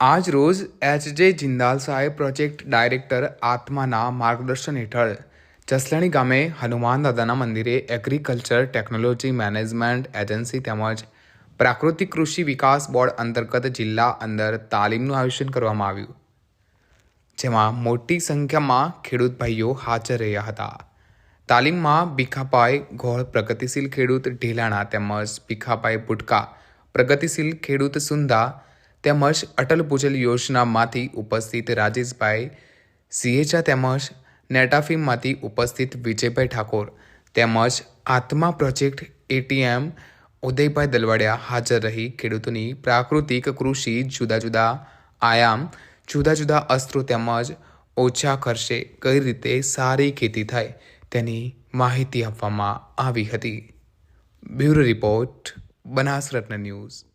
આજ રોજ એચ જે જિંદાલ સાહેબ પ્રોજેક્ટ ડાયરેક્ટર આત્માના માર્ગદર્શન હેઠળ જસલણી ગામે હનુમાન દાદાના મંદિરે એગ્રીકલ્ચર ટેકનોલોજી મેનેજમેન્ટ એજન્સી તેમજ પ્રાકૃતિક કૃષિ વિકાસ બોર્ડ અંતર્ગત જિલ્લા અંદર તાલીમનું આયોજન કરવામાં આવ્યું. જેમાં મોટી સંખ્યામાં ખેડૂત ભાઈઓ હાજર રહ્યા હતા. તાલીમમાં ભીખાભાઈ ઘોળ પ્રગતિશીલ ખેડૂત ઢીલાણા તેમજ ભીખાભાઈ બુટકા પ્રગતિશીલ ખેડૂત સુંદા તેમજ અટલ ભૂજલ યોજનામાંથી ઉપસ્થિત રાજેશભાઈ સિહેચા તેમજ નેટાફીમમાંથી ઉપસ્થિત વિજયભાઈ ઠાકોર તેમજ આત્મા પ્રોજેક્ટ એટીએમ ઉદયભાઈ દલવાડિયા હાજર રહી ખેડૂતોની પ્રાકૃતિક કૃષિ જુદા જુદા આયામ, જુદા જુદા અસ્ત્રો તેમજ ઓછા ખર્ચે કઈ રીતે સારી ખેતી થાય તેની માહિતી આપવામાં આવી હતી. બ્યુરો રિપોર્ટ બનાસ રત્ન ન્યૂઝ.